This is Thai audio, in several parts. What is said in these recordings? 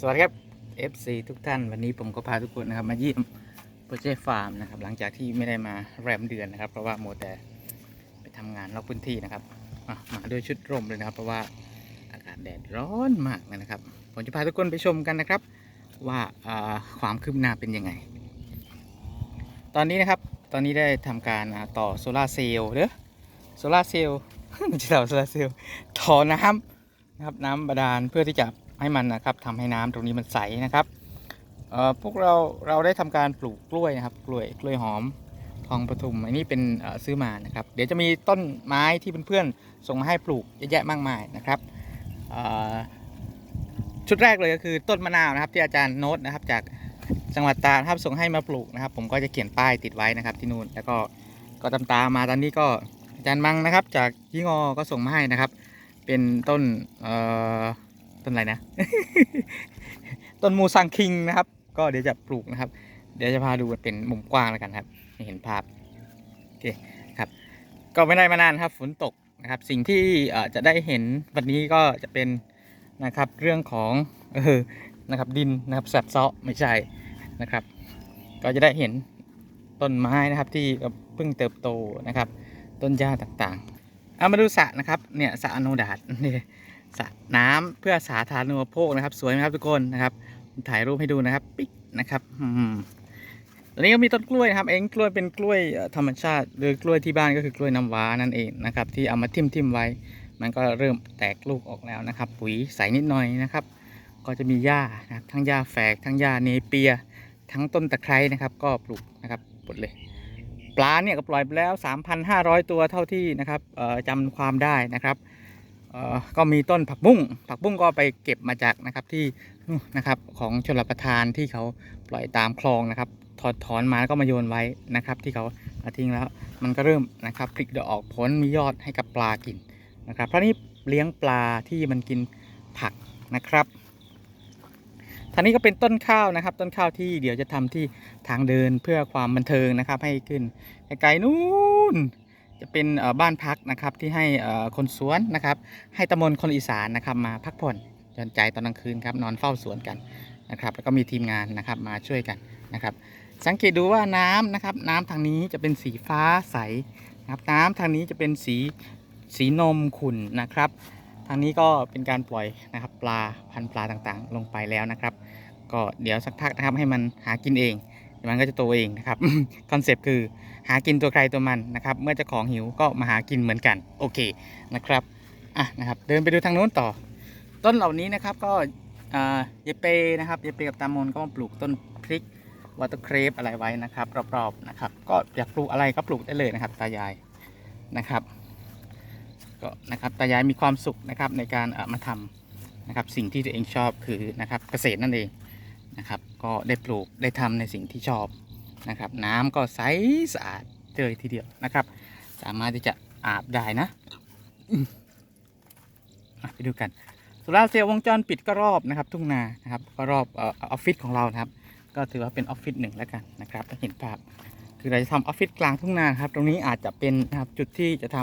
สวัสดีครับ FC ทุกท่านวันนี้ผมก็พาทุกคนนะครับมาเยี่ยมโปรเจกต์ฟาร์มนะครับหลังจากที่ไม่ได้มาแรมเดือนนะครับ เพราะว่าโมแต่ไปทำงานนอกพื้นที่นะครับมาด้วยชุดร่มเลยนะครับ เพราะว่าอากาศแดดร้อนมากเลยนะครับ ผมจะพาทุกคนไปชมกันนะครับ ว่าความคืบหน้าเป็นยังไง ตอนนี้นะครับตอนนี้ได้ทำการต่อโซลาร์เซลล์เด้อโซลาร์เซลล์ไม่ใช่ต่อโซลาร์เซลล์ต่อน้ำนะครับน้ำบาดาลเพื่อที่จะ ให้มันนะครับทำให้น้ำตรงนี้มันใสนะครับพวกเราเราได้ทำการปลูกกล้วยนะครับ กล้วยกล้วยหอมทองปทุมอันนี้เป็นซื้อมานะครับ เดี๋ยวจะมีต้นไม้ที่เพื่อนๆส่งมาให้ปลูกเยอะแยะมากมายนะครับชุดแรกเลยก็คือต้นมะนาวนะครับ ที่อาจารย์โน้ตนะครับ จากจังหวัดตราครับส่งให้มาปลูกนะครับ ผมก็จะเขียนป้ายติดไว้นะครับที่นู่นแล้วก็ก็ตามตามมาตอนนี้ก็อาจารย์มังนะครับ จากยี่งอก็ส่งมาให้นะครับ เป็นต้นอ ต้นอะไรนะ ต้นมูซังคิงนะครับ ก็เดี๋ยวจะปลูกนะครับ เดี๋ยวจะพาดูเป็นมุมกว้างแล้วกันครับเห็นภาพโอเคครับ ก็ไม่ได้มานานครับ ฝนตกนะครับ สิ่งที่จะได้เห็นวันนี้ก็จะเป็นนะครับเรื่องของเออนะครับดินนะครับสัตว์เซาะไม่ใช่นะครับ ก็จะได้เห็นต้นไม้นะครับที่เพิ่งเติบโตนะครับ ต้นหญ้าต่างๆเอามาดูสระนะครับเนี่ยสระอโนดาตนี่ สระน้ำเพื่อสาธารณูปโภคนะครับ สวยไหมครับทุกคนนะครับ ถ่ายรูปให้ดูนะครับปิ๊กนะครับอืมตอนนี้ก็มีต้นกล้วยนะครับ เองกล้วยเป็นกล้วยธรรมชาติหรือกล้วยที่บ้านก็คือกล้วยน้ำว้านั่นเองนะครับ ที่เอามาทิ่มทิมๆไว้ มันก็เริ่มแตกลูกออกแล้วนะครับ ปุ๋ยใส่นิดหน่อยนะครับ ก็จะมีหญ้านะครับทั้งหญ้าแฝกทั้งหญ้าเนเปีย ทั้งต้นตะไคร้นะครับ ก็ปลูกนะครับหมดเลย ปลาเนี่ยก็ปล่อยไปแล้ว 3,500 ตัวเท่าที่นะครับจำความได้นะครับ ก็มีต้นผักบุ้งผักบุ้งก็ไปเก็บมาจากนะครับที่นู่นนะครับของชลประทานที่เขาปล่อยตามคลองนะครับ ถอดถอนมาแล้วก็มาโยนไว้นะครับ ที่เขาาทิ้งแล้วมันก็เริ่มนะครับผลิดอกออกผลมียอดให้กับปลากินนะครับเพราะนี่เลี้ยงปลาที่มันกินผักนะครับทางนี้ก็เป็นต้นข้าวนะครับ ต้นข้าวที่เดี๋ยวจะทำที่ทางเดินเพื่อความบันเทิงนะครับ ให้ขึ้นไกลๆนู้น จะเป็นบ้านพักนะครับที่ให้คนสวนนะครับ ให้ตำบลคนอีสานนะครับมาพักผ่อนหย่อนใจตอนกลางคืนครับนอนเฝ้าสวนกันนะครับ แล้วก็มีทีมงานนะครับมาช่วยกันนะครับ สังเกตดูว่าน้ำนะครับ น้ำทางนี้จะเป็นสีฟ้าใสนะครับ น้ำทางนี้จะเป็นสีสีนมขุ่นนะครับ ทางนี้ก็เป็นการปล่อยนะครับปลาพันปลาต่างๆ ลงไปแล้วนะครับ ก็เดี๋ยวสักพักนะครับให้มันหากินเอง มันก็จะโตเองนะครับคอนเซปต์คือหากินตัวใครตัวมันนะครับ เมื่อเจ้าของหิวก็มาหากินเหมือนกันโอเคนะครับอะนะครับ เดินไปดูทางโน้นต่อ ต้นเหล่านี้นะครับก็อ่าเยเปนะครับเยเปกับตามนก็มาปลูกต้นพริกวอเตอร์เครปอะไรไว้นะครับรอบๆนะครับ ก็อยากปลูกอะไรก็ปลูกได้เลยนะครับ ตายายนะครับก็นะครับตายายมีความสุขนะครับในการเอ่อมาทำนะครับสิ่งที่ตัวเองชอบคือนะครับเกษตรนั่นเอง นะครับ ก็ได้ปลูกได้ทำในสิ่งที่ชอบนะครับ น้ำก็ใสสะอาดเจอทีเดียวนะครับ สามารถที่จะอาบได้นะไปดูกันโซลาร์เซลล์วงจรปิดก็รอบนะครับ ทุ่งนานะครับก็รอบออฟฟิศของเรานะครับ ก็ถือว่าเป็นออฟฟิศหนึ่งแล้วกันนะครับเห็นภาพคือเราจะทำออฟฟิศกลางทุ่งนาครับ ตรงนี้อาจจะเป็นนะครับจุดที่จะท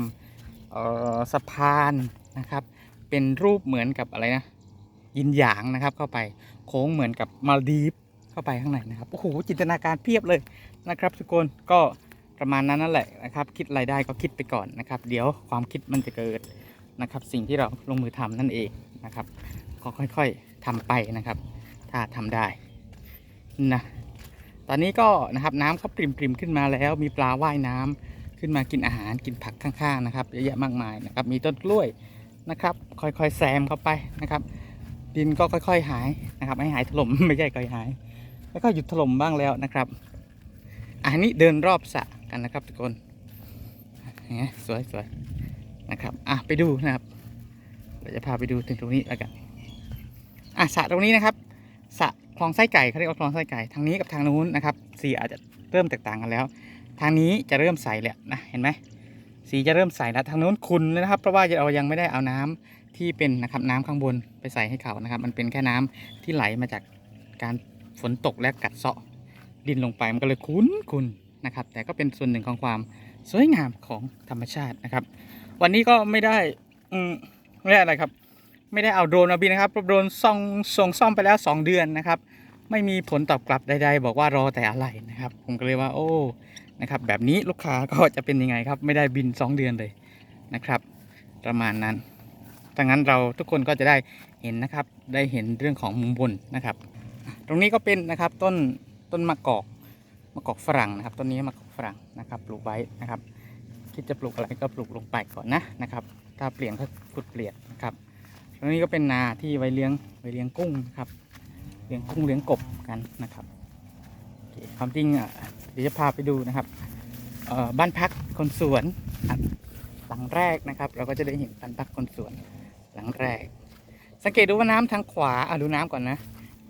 ำสะพานนะครับ เป็นรูปเหมือนกับอะไรนะ ยินหยางนะครับเข้าไป โค้งเหมือนกับมาลดีฟเข้าไปข้างในนะครับโอ้โหจินตนาการเพียบเลยนะครับทุกคนก็ประมาณนั้นนั่นแหละนะครับ คิดรายได้ก็คิดไปก่อนนะครับ เดี๋ยวความคิดมันจะเกิดนะครับ สิ่งที่เราลงมือทำนั่นเองนะครับ ก็ค่อยๆทำไปนะครับ ถ้าทำได้นะตอนนี้ก็นะครับน้ำก็ปริมๆขึ้นมาแล้ว มีปลาว่ายน้ำขึ้นมากินอาหารกินผักข้างๆนะครับเยอะแยะมากมายนะครับ มีต้นกล้วยนะครับ ค่อยๆแซมเข้าไปนะครับ ดินก็ค่อย ๆ หายนะครับไม่หายถล่มไม่ใช่ค่อยหาย แล้วก็หยุดถล่มบ้างแล้วนะครับ อันนี้เดินรอบสระกันนะครับทุกคนเนี่ยสวยๆนะครับอะไปดูนะครับเราจะพาไปดูถึงตรงนี้แล้วกันอะสระตรงนี้นะครับสระคลองไส้ไก่เขาเรียกว่าคลองไส้ไก่ทางนี้กับทางนู้นนะครับสีอาจจะเริ่มแตกต่างกันแล้ว ทางนี้จะเริ่มใสแล้วนะเห็นไหมสีจะเริ่มใสแล้วทางนู้นขุ่นนะครับ เพราะว่าเรายังไม่ได้เอาน้ำ ที่เป็นนะครับน้ำข้างบนไปใส่ให้เขานะครับ มันเป็นแค่น้ำที่ไหลมาจากการฝนตกและกัดเซาะดินลงไปมันก็เลยคุ้นคุนนะครับ แต่ก็เป็นส่วนหนึ่งของความสวยงามของธรรมชาตินะครับ วันนี้ก็ไม่ได้อืมไม่ได้อะไรครับ ไม่ได้เอาโดรนมาบินนะครับโดรนส่งส่งซ่อมไปแล้ว 2 เดือนนะครับ ไม่มีผลตอบกลับใดๆ บอกว่ารอแต่อะไรนะครับ ผมก็เลยว่าโอ้นะครับ แบบนี้ลูกค้าก็จะเป็นยังไงครับ ไม่ได้บิน 2 เดือนเลยนะครับ ประมาณนั้น ดังนั้นเราทุกคนก็จะได้เห็นนะครับ ได้เห็นเรื่องของมุมบนนะครับ ตรงนี้ก็เป็นนะครับต้นต้นมะกอกมะกอกฝรั่งนะครับ ต้นนี้มะกอกฝรั่งนะครับ ปลูกไว้นะครับ คิดจะปลูกอะไรก็ปลูกลงไปก่อนนะนะครับ ถ้าเปลี่ยนก็ขุดเปลี่ยนนะครับ ตรงนี้ก็เป็นนาที่ไว้เลี้ยงไว้เลี้ยงกุ้งนะครับ เลี้ยงกุ้งเลี้ยงกบกันนะครับความจริงอะเดี๋ยวจะพาไปดูนะครับบ้านพักคนสวนหลังแรกนะครับ เราก็จะได้เห็นบ้านพักคนสวน หลังแรก สังเกตดูว่าน้ำทางขวาอะดูน้ำก่อนนะ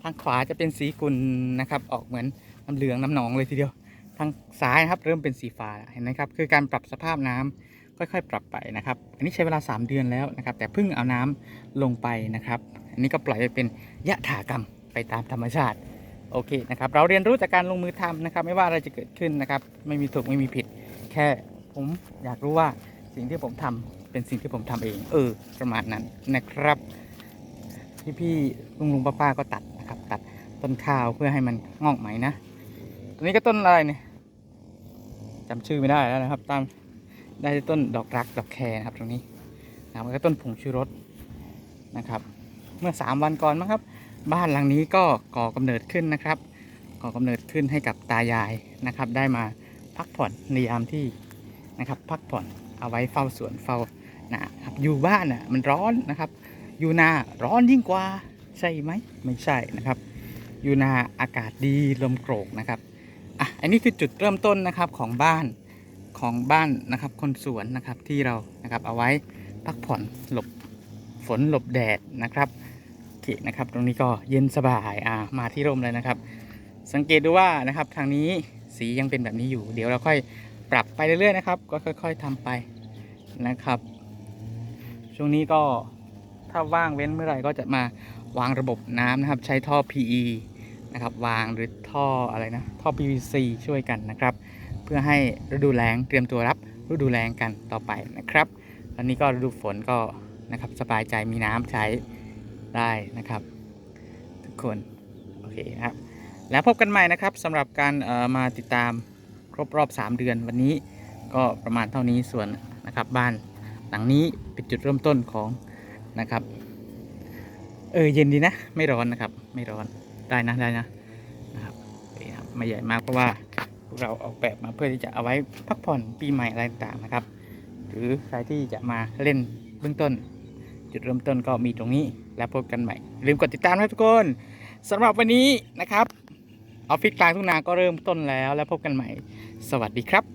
ทางขวาจะเป็นสีกุลนะครับ ออกเหมือนน้ำเหลืองน้ำหนองเลยทีเดียว ทางซ้ายนะครับเริ่มเป็นสีฟ้าเห็นไหมครับ คือการปรับสภาพน้ำค่อยๆ ปรับไปนะครับ อันนี้ใช้เวลา 3 เดือนแล้วนะครับ แต่เพิ่งเอาน้ำลงไปนะครับ อันนี้ก็ปล่อยไปเป็นยะถากรรมไปตามธรรมชาติ โอเคนะครับ เราเรียนรู้จากการลงมือทำนะครับ ไม่ว่าอะไรจะเกิดขึ้นนะครับ ไม่มีถูกไม่มีผิด แค่ผมอยากรู้ว่า สิ่งที่ผมทำเป็นสิ่งที่ผมทำเอง เออ ประมาณนั้นนะครับ พี่ๆลุงลุงป้าป้าก็ตัดนะครับ ตัดต้นข้าวเพื่อให้มันงอกใหม่นะตัวนี้ก็ต้นอะไรเนี่ยจำชื่อไม่ได้แล้วนะครับ ตามได้ต้นดอกรักดอกแครนะครับตรงนี้นะครับแล้วก็ต้นผงชูรสนะครับ เมื่อสามวันก่อนมั้งครับ บ้านหลังนี้ก็ก่อกำเนิดขึ้นนะครับ ก่อกำเนิดขึ้นให้กับตายายนะครับ ได้มาพักผ่อนในยามที่นะครับ พักผ่อน เอาไว้เฝ้าสวนเฝ้านาครับอยู่บ้านอะมันร้อนนะครับ อยู่นาร้อนยิ่งกว่าใช่ไหมไม่ใช่นะครับ อยู่นาอากาศดีลมโกรกนะครับอะอันนี้คือจุดเริ่มต้นนะครับของบ้านของบ้านนะครับ คนสวนนะครับที่เรานะครับเอาไว้พักผ่อนหลบฝนหลบแดดนะครับโอเคนะครับ ตรงนี้ก็เย็นสบายอ่ามาที่ร่มเลยนะครับ สังเกตดูว่านะครับทางนี้สียังเป็นแบบนี้อยู่ เดี๋ยวเราค่อยปรับไปเรื่อยๆนะครับ ก็ค่อย ๆทำไป นะครับ ช่วงนี้ก็ถ้าว่างเว้นเมื่อไหร่ก็จะมาวางระบบน้ำนะครับ ใช้ท่อ PE นะครับวางหรือท่ออะไรนะท่อ PVC ช่วยกันนะครับ เพื่อให้ฤดูแล้งเตรียมตัวรับฤดูแล้งกันต่อไปนะครับอันนี้ก็ฤดูฝนก็นะครับสบายใจมีน้ำใช้ได้นะครับ ทุกคนโอเคครับ แล้วพบกันใหม่นะครับสำหรับการออมาติดตามครบรอบ 3 เดือนวันนี้ก็ประมาณเท่านี้ส่วน นะครับ บ้านหลังนี้เป็นจุดเริ่มต้นของนะครับ เออเย็นดีนะ ไม่ร้อนนะครับ ไม่ร้อนได้นะได้นะนะครับนี่ครับไม่ใหญ่มากเพราะว่าพวกเราออกแบบมาเพื่อที่จะเอาไว้พักผ่อนปีใหม่อะไรต่างๆนะครับ หรือใครที่จะมาเล่นเบื้องต้น จุดเริ่มต้นก็มีตรงนี้แล้วพบกันใหม่ลืมกดติดตามนะทุกคนสำหรับวันนี้นะครับออฟฟิศกลางทุ่งนาก็เริ่มต้นแล้วแล้วพบกันใหม่ สวัสดีครับ